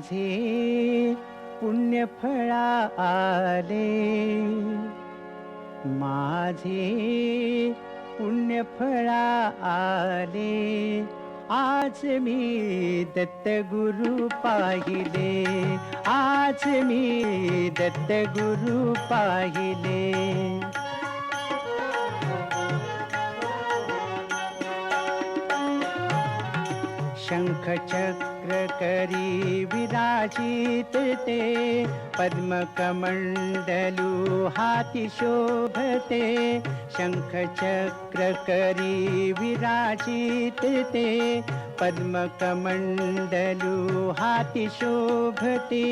माझे पुण्यफळा आले. माझे पुण्यफळा आले. आज मी दत्त गुरु पाहिले. आज मी दत्त गुरु पाहिले. शंख चक्र करी विराजित ते पद्म कमंडलू हाती शोभते शंख चक्र करी विराजित ते पद्म हाति शोभते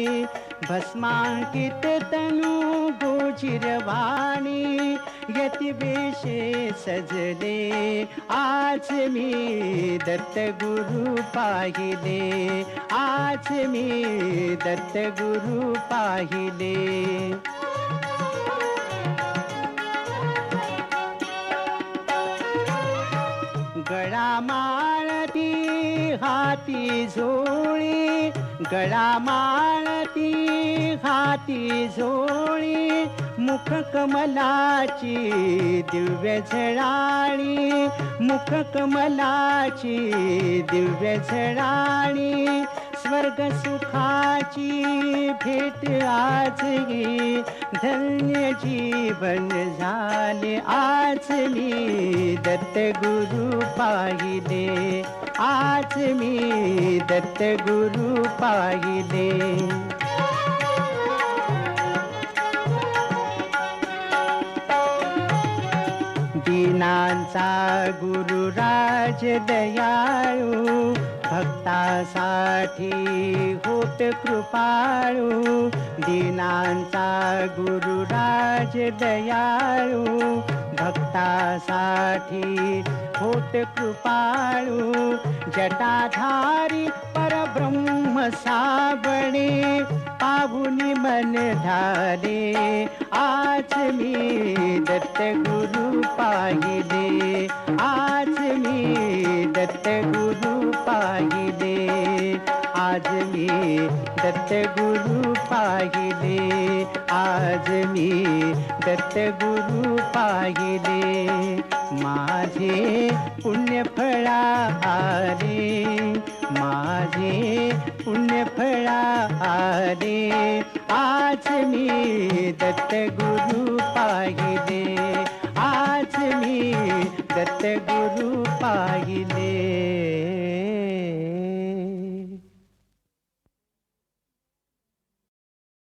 भस्माङ्कित तनु गोचिरवाणी यतिवेशे सजले आज मी दत्त गुरु पाहिले आज मी दत्त गुरु पाहिले। गळा माळती हाती झोळी गळा माळती हाती झोळी मुख कमलाची दिव्य झळाळी मुख कमलाची दिव्य झळाळी. स्वर्ग सुखाची भेट आज ही धन्य जीवन झाले आज मी दत्त गुरु पाहिले. आज मी दत्त गुरु पाहिले. दीनांचा गुरुराज दयाळू. भक्तासाठी होत कृपाळू दीनांचा गुरुराज दयाळू भक्तासाठी होत कृपाळू जटाधारी परब्रह्म साबणे पाहुनी मन धारे आज मी दत्त गुरु पाहिले आज दत्त गुरु पाहिले. आज मी दत्त गुरु पाहिले. माझे पुण्यफळा आले माझे पुण्यफळा आले आज मी दत्त गुरु पाहिले.